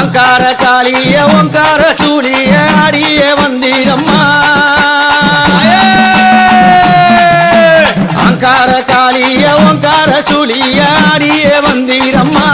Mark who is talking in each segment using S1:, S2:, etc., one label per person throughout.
S1: அங்கார காலிய ஓங்கார சூழிய அடிய வந்திரம்மா. அங்கார காலிய ஓங்கார சூழிய அடிய வந்திரம்மா.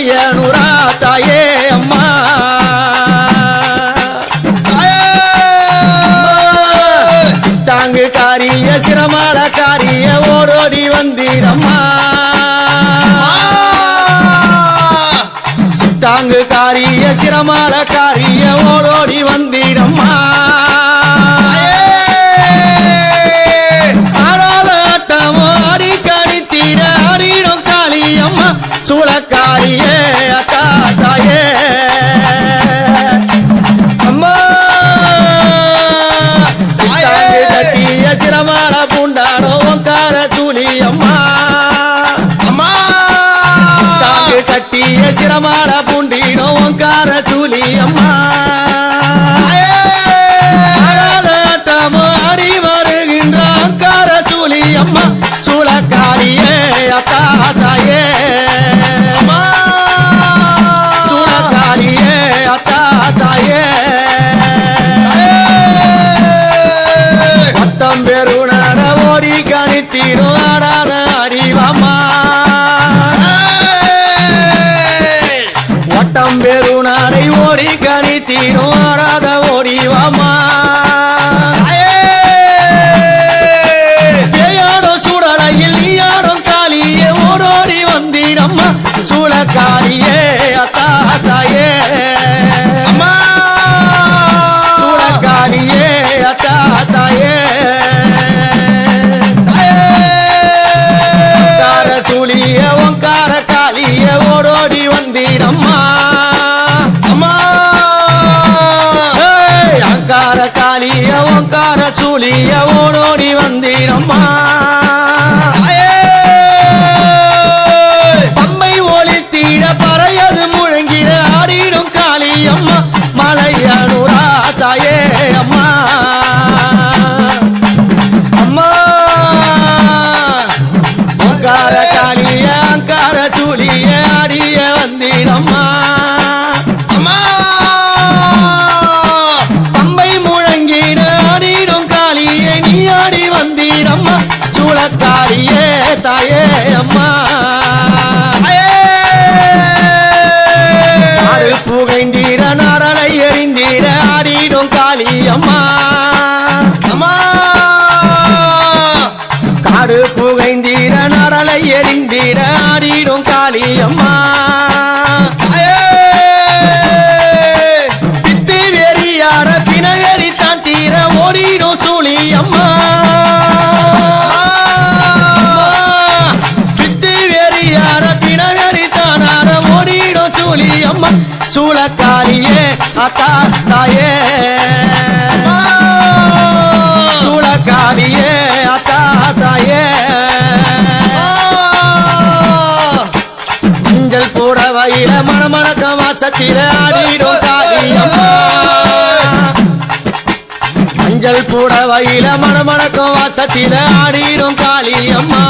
S1: மலையனுரா தாயே அம்மா. சித்தாங்கு காரிய சிரமால காரிய ஓடோடி வந்தீரம்மா. சித்தாங்கு காரிய சிரமால காரிய ஓடோடி வந்தீரம்மா. சூளக்காரியே அத்தா தாயே. அம்மா சித்தாங்கு தட்டிய சிரமால பூண்டானோ ஓங்கார தூளி அம்மா. தாங்கு கட்டிய சிரமால பூண்டினோ ஓங்கார தூளி அம்மா. பெருணட ஓடி கணித்தீரோ ஆடாத அறிவாமா வட்டம் பெருநாடை ஓடி கணித்தீரோ ஆடாத ஓடிவம்மா சூழக்காரியே காளிய ஓங்கார சூழிய ஓடோடி வந்தீரம்மா. தாயே அம்மா. ஆடு புகைந்தீர நாடலை எறிந்தீர ஆடிடும் காளியம்மா காடு புகைந்தீர நடலை எரிந்தீர ஆடிடும் காளியம்மா பித்து வெறியாட பிணவெறி தான் தீர ஓடிடும் சூழியம்மா பித்து வெறியாட பிணவெறி தானாட ஓடிடும் சூழி அம்மா சூளக்காரியே அத்தா தாயே. சூளக்காரியே அத்தா தாயே. மஞ்சள் போட வயில மணமணக்க வாசத்தில ஆடிடும் காளியம்மா. மஞ்சள் போட வயில மணமணக்க வாசத்தில ஆடிடும் காளியம்மா.